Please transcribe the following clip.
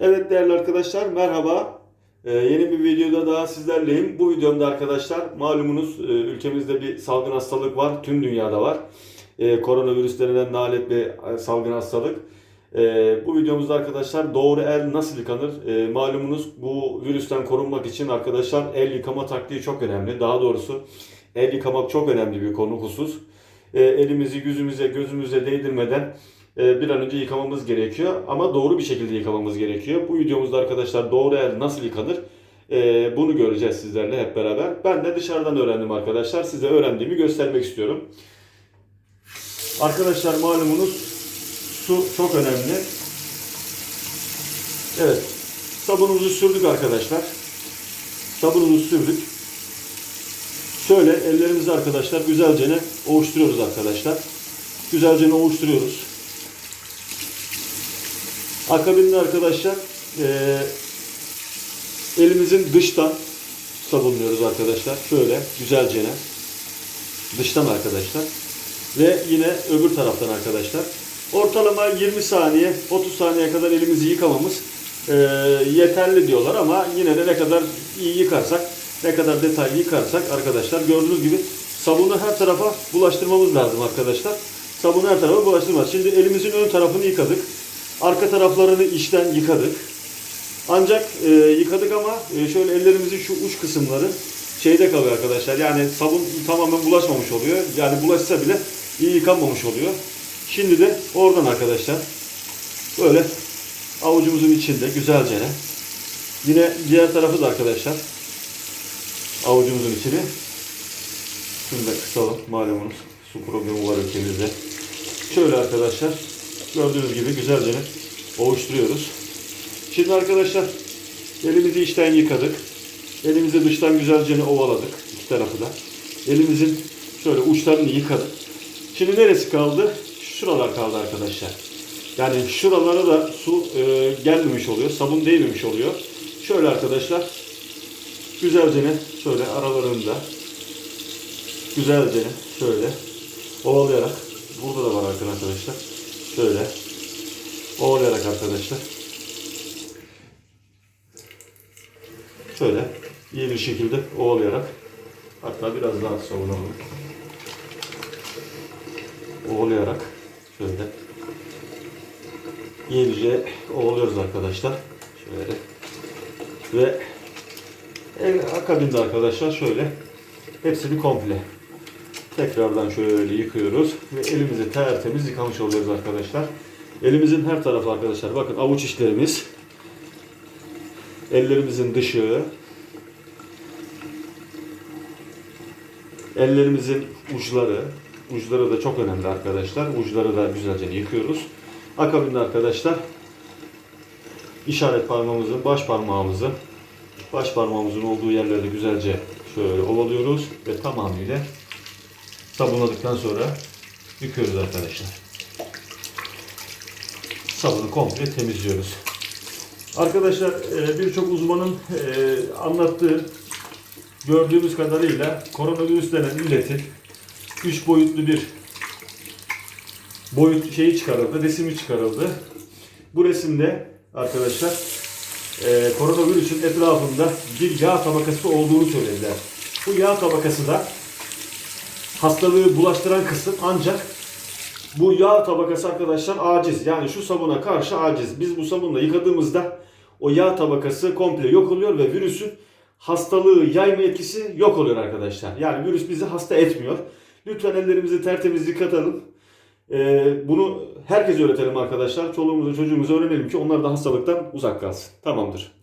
Evet değerli arkadaşlar merhaba. Ee, yeni bir videoda daha sizlerleyim. Bu videomda arkadaşlar malumunuz e, ülkemizde bir salgın hastalık var. Tüm dünyada var. E, koronavirüs denilen nalet bir e, salgın hastalık. E, bu videomuzda arkadaşlar doğru el nasıl yıkanır? E, malumunuz bu virüsten korunmak için arkadaşlar el yıkama taktiği çok önemli. Daha doğrusu el yıkamak çok önemli bir konu husus. E, elimizi yüzümüze gözümüze değdirmeden bir an önce yıkamamız gerekiyor. Ama doğru bir şekilde yıkamamız gerekiyor. Bu videomuzda arkadaşlar doğru el nasıl yıkanır? e, bunu göreceğiz sizlerle hep beraber. Ben de dışarıdan öğrendim arkadaşlar. Size öğrendiğimi göstermek istiyorum. Arkadaşlar malumunuz su çok önemli. Evet. Sabunumuzu sürdük arkadaşlar. Sabunumuzu sürdük. Şöyle ellerimizi arkadaşlar güzelce ovuşturuyoruz arkadaşlar. Güzelce ovuşturuyoruz. Akabinde arkadaşlar eee, elimizin dıştan sabunluyoruz arkadaşlar. Şöyle güzelce dıştan arkadaşlar. Ve yine öbür taraftan arkadaşlar. Ortalama 20 saniye 30 saniye kadar elimizi yıkamamız eee, yeterli diyorlar ama yine de ne kadar iyi yıkarsak ne kadar detaylı yıkarsak arkadaşlar gördüğünüz gibi sabunu her tarafa bulaştırmamız lazım arkadaşlar. Sabunu her tarafa bulaştırmaz. Şimdi elimizin ön tarafını yıkadık. Arka taraflarını içten yıkadık. Ancak e, yıkadık ama e, şöyle ellerimizin şu uç kısımları şeyde kalıyor arkadaşlar. Yani sabun tamamen bulaşmamış oluyor. Yani bulaşsa bile iyi yıkanmamış oluyor. Şimdi de oradan arkadaşlar böyle avucumuzun içinde güzelce yine diğer tarafı da arkadaşlar avucumuzun içini şunu da kısalım malumunuz su problemi var ülkemizde. Şöyle arkadaşlar gördüğünüz gibi güzelce ovuşturuyoruz. Şimdi arkadaşlar elimizi içten yıkadık. Elimizi dıştan güzelce ovaladık. iki tarafı da. Elimizin şöyle uçlarını yıkadık. Şimdi neresi kaldı? Şuralar kaldı arkadaşlar. Yani şuralara da su e, gelmemiş oluyor. Sabun değmemiş oluyor. Şöyle arkadaşlar güzelce şöyle aralarında güzelce şöyle ovalayarak burada da var arkadaşlar. Şöyle. Ovalayarak arkadaşlar. Şöyle. İyi bir şekilde ovalayarak hatta biraz daha savunalım. Ovalayarak şöyle. İyice ovalıyoruz arkadaşlar. Şöyle. Ve el akabinde arkadaşlar şöyle. Hepsini komple tekrardan şöyle yıkıyoruz ve elimizi tertemiz yıkamış oluyoruz arkadaşlar. Elimizin her tarafı arkadaşlar bakın avuç içlerimiz ellerimizin dışı, ellerimizin uçları, uçları da çok önemli arkadaşlar. Uçları da güzelce yıkıyoruz. Akabinde arkadaşlar işaret parmağımızın, baş parmağımızı, baş parmağımızın olduğu yerlerde güzelce şöyle ovalıyoruz ve tamamıyla sabunladıktan sonra yıkıyoruz arkadaşlar. Sabunu komple temizliyoruz. Arkadaşlar e, birçok uzmanın e, anlattığı gördüğümüz kadarıyla koronavirüs denen illetin 3 boyutlu bir boyut şeyi çıkarıldı, resmi çıkarıldı. Bu resimde arkadaşlar e, koronavirüsün etrafında bir yağ tabakası olduğunu söylediler. Bu yağ tabakası da hastalığı bulaştıran kısım ancak bu yağ tabakası arkadaşlar aciz. Yani şu sabuna karşı aciz. Biz bu sabunla yıkadığımızda o yağ tabakası komple yok oluyor ve virüsün hastalığı yayma etkisi yok oluyor arkadaşlar. Yani virüs bizi hasta etmiyor. Lütfen ellerimizi tertemiz yıkatalım. Ee, bunu herkese öğretelim arkadaşlar. Çoluğumuza çocuğumuza öğrenelim ki onlar da hastalıktan uzak kalsın. Tamamdır.